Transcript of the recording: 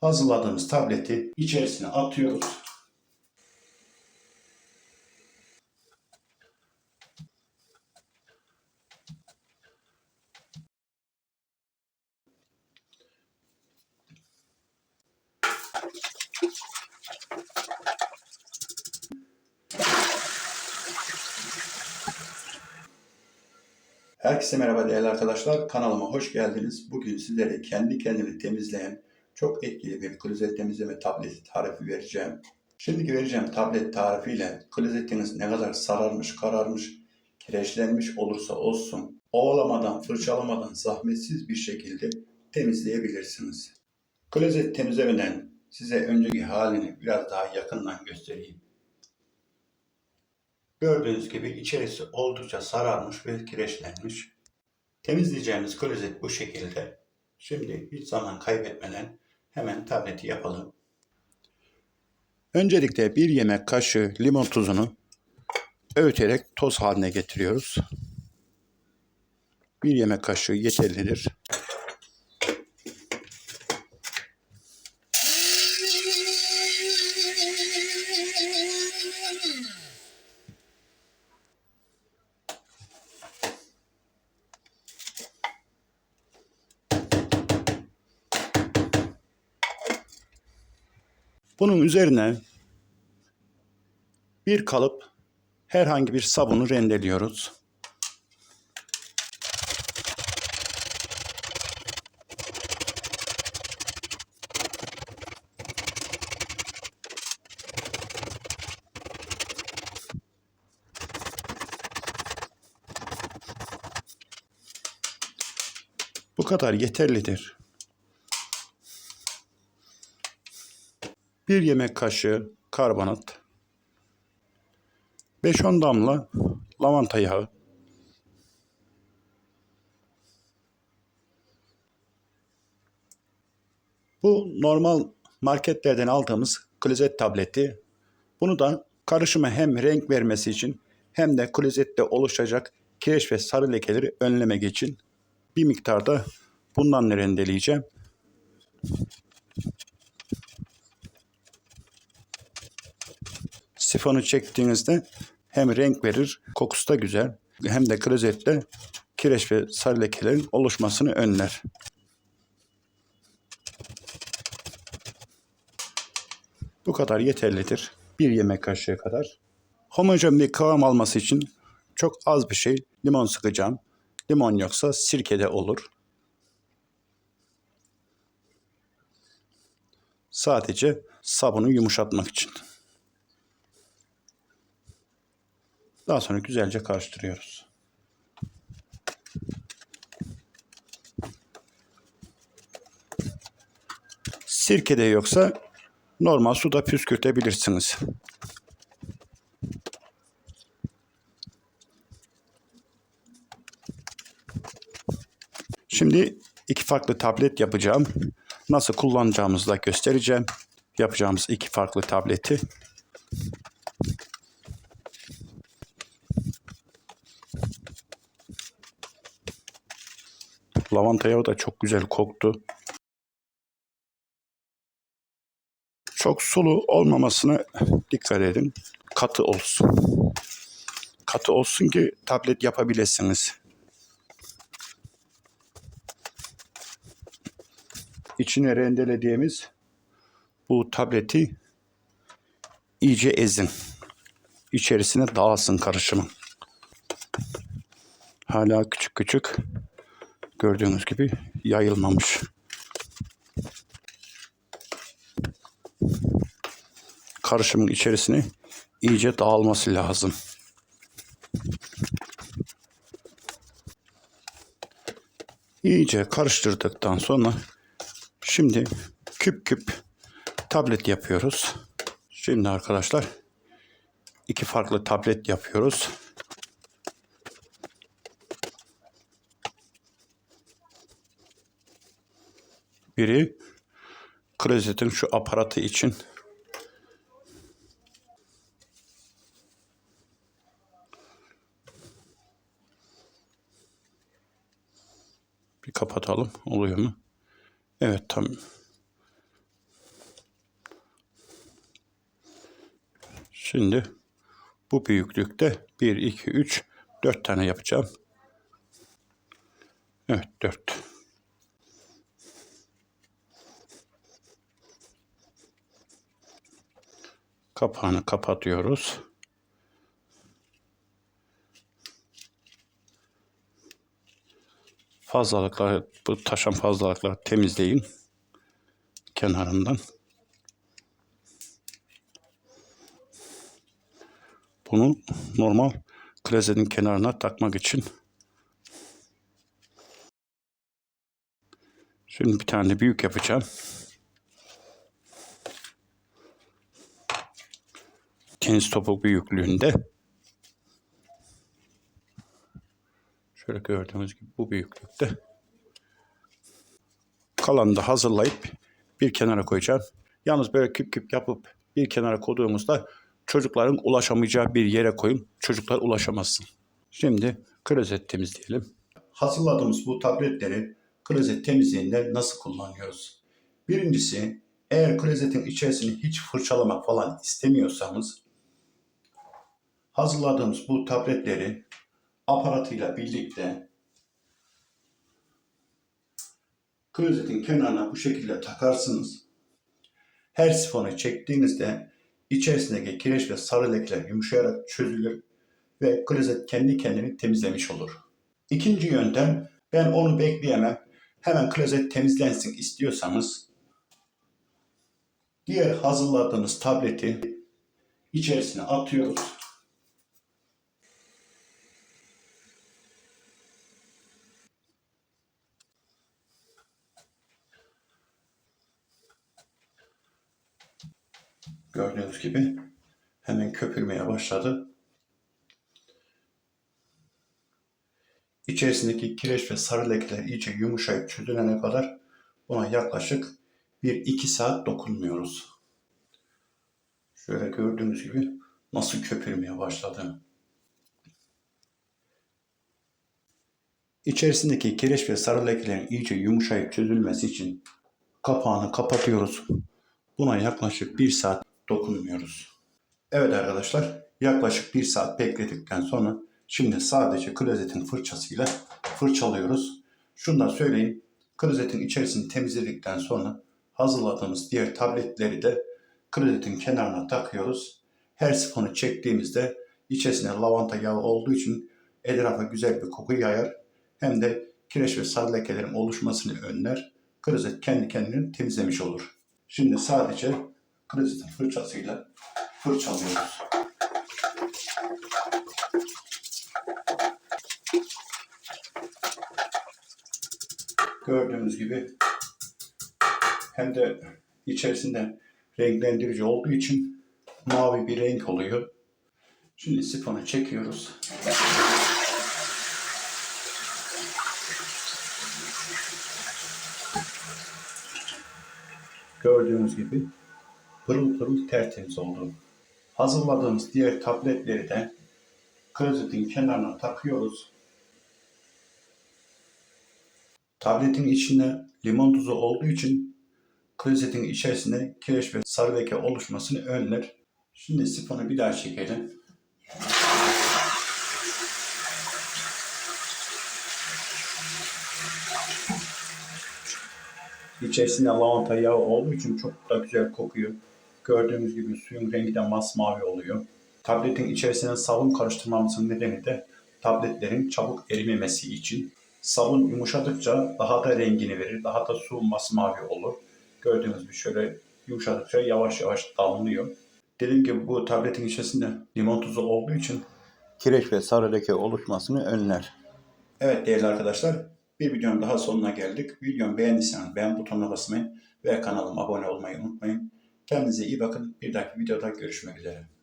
hazırladığımız tableti içerisine atıyoruz. Herkese merhaba değerli arkadaşlar. Kanalıma hoş geldiniz. Bugün sizlere kendi kendini temizleyen çok etkili bir klozet temizleme tableti tarifi vereceğim. Şimdiki vereceğim tablet tarifiyle klozetiniz ne kadar sararmış, kararmış, kireçlenmiş olursa olsun ovalamadan, fırçalamadan zahmetsiz bir şekilde temizleyebilirsiniz. Klozet temizlemeden size önceki halini biraz daha yakından göstereyim. Gördüğünüz gibi içerisi oldukça sararmış ve kireçlenmiş. Temizleyeceğimiz klozet bu şekilde. Şimdi hiç zaman kaybetmeden hemen tableti yapalım. Öncelikle bir yemek kaşığı limon tuzunu öğüterek toz haline getiriyoruz. Bir yemek kaşığı yeterlidir. Bunun üzerine bir kalıp herhangi bir sabunu rendeliyoruz. Bu kadar yeterlidir. Bir yemek kaşığı karbonat, 5-10 damla lavanta yağı, Bu normal marketlerden aldığımız klozet tableti. Bunu da karışıma hem renk vermesi için hem de klozette oluşacak kireç ve sarı lekeleri önlemek için bir miktarda bundan rendeleyeceğim. Sifonu çektiğinizde hem renk verir, kokusu da güzel. Hem de klozette kireç ve sarı lekelerin oluşmasını önler. Bu kadar yeterlidir. Bir yemek kaşığı kadar. Homojen bir kıvam alması için çok az bir şey limon sıkacağım. Limon yoksa sirke de olur. Sadece sabunu yumuşatmak için. Daha sonra güzelce karıştırıyoruz. Sirke de yoksa normal suda püskürtebilirsiniz. Şimdi iki farklı tablet yapacağım. Nasıl kullanacağımızı da göstereceğim. Yapacağımız iki farklı tableti. Lavanta yağı da çok güzel koktu. Çok sulu olmamasına dikkat edin. Katı olsun. Katı olsun ki tablet yapabilirsiniz. İçine rendelediğimiz bu tableti iyice ezin. İçerisine dağılsın karışımı. Hala küçük küçük gördüğünüz gibi yayılmamış. Karışımın içerisine iyice dağılması lazım. İyice karıştırdıktan sonra şimdi küp küp tablet yapıyoruz. Şimdi arkadaşlar iki farklı tablet yapıyoruz. Biri klozetin şu aparatı için bir kapatalım. Oluyor mu? Evet tam. Şimdi bu büyüklükte 1, 2, 3, 4 tane yapacağım. Evet 4. Kapağını kapatıyoruz. Fazlalıkları, bu taşan fazlalıkları temizleyin kenarından. Bunu normal klozetin kenarına takmak için. Şimdi bir tane büyük yapacağım. Tenis topu büyüklüğünde. Şöyle gördüğünüz gibi bu büyüklükte. Kalanını da hazırlayıp bir kenara koyacağım. Yalnız böyle küp küp yapıp bir kenara koyduğumuzda çocukların ulaşamayacağı bir yere koyun. Çocuklar ulaşamazsın. Şimdi klozet temizleyelim. Hazırladığımız bu tabletleri klozet temizliğinde nasıl kullanıyoruz? Birincisi eğer klozetin içerisini hiç fırçalamak falan istemiyorsanız hazırladığımız bu tabletleri aparatıyla birlikte klozetin kenarına bu şekilde takarsınız. Her sifonu çektiğinizde içerisindeki kireç ve sarı lekeler yumuşayarak çözülür ve klozet kendi kendini temizlemiş olur. İkinci yöntem ben onu bekleyemem hemen klozet temizlensin istiyorsanız diğer hazırladığınız tableti içerisine atıyoruz. Gördüğünüz gibi hemen köpürmeye başladı. İçerisindeki kireç ve sarı lekeler iyice yumuşayıp çözülene kadar buna yaklaşık 1-2 saat dokunmuyoruz. Şöyle gördüğünüz gibi nasıl köpürmeye başladı. İçerisindeki kireç ve sarı lekelerin iyice yumuşayıp çözülmesi için kapağını kapatıyoruz. Buna yaklaşık 1 saat dokunmuyoruz. Evet arkadaşlar yaklaşık 1 saat bekledikten sonra şimdi sadece klozetin fırçasıyla fırçalıyoruz. Şunu da söyleyeyim. Klozetin içerisini temizledikten sonra hazırladığımız diğer tabletleri de klozetin kenarına takıyoruz. Her sifonu çektiğimizde içerisinde lavanta yağı olduğu için etrafa güzel bir koku yayar. Hem de kireç ve sarı lekelerin oluşmasını önler. Klozet kendi kendini temizlemiş olur. Şimdi sadece klozetin fırçasıyla fırçalıyoruz. Gördüğünüz gibi hem de içerisinde renklendirici olduğu için mavi bir renk oluyor. Şimdi sifonu çekiyoruz. Gördüğünüz gibi pırıl pırıl tertemiz oldu. Hazırladığımız diğer tabletleri de klozetin kenarına takıyoruz. Tabletin içinde limon tuzu olduğu için klozetin içerisinde kireç ve sarı oluşmasını önler. Şimdi sifonu bir daha çekelim. İçerisinde lavanta yağı olduğu için çok da güzel kokuyor. Gördüğünüz gibi suyun rengi de masmavi oluyor. Tabletin içerisine sabun karıştırmamızın nedeni de tabletlerin çabuk erimemesi için. Sabun yumuşadıkça daha da rengini verir, daha da su masmavi olur. Gördüğünüz gibi şöyle yumuşadıkça yavaş yavaş damlıyor. Dediğim gibi bu tabletin içerisinde limon tuzu olduğu için kireç ve sarı leke oluşmasını önler. Evet değerli arkadaşlar, bir videonun daha sonuna geldik. Videomu beğendiyseniz beğen butonuna basmayı ve kanalıma abone olmayı unutmayın. Kendinize iyi bakın. Bir dahaki videoda görüşmek üzere.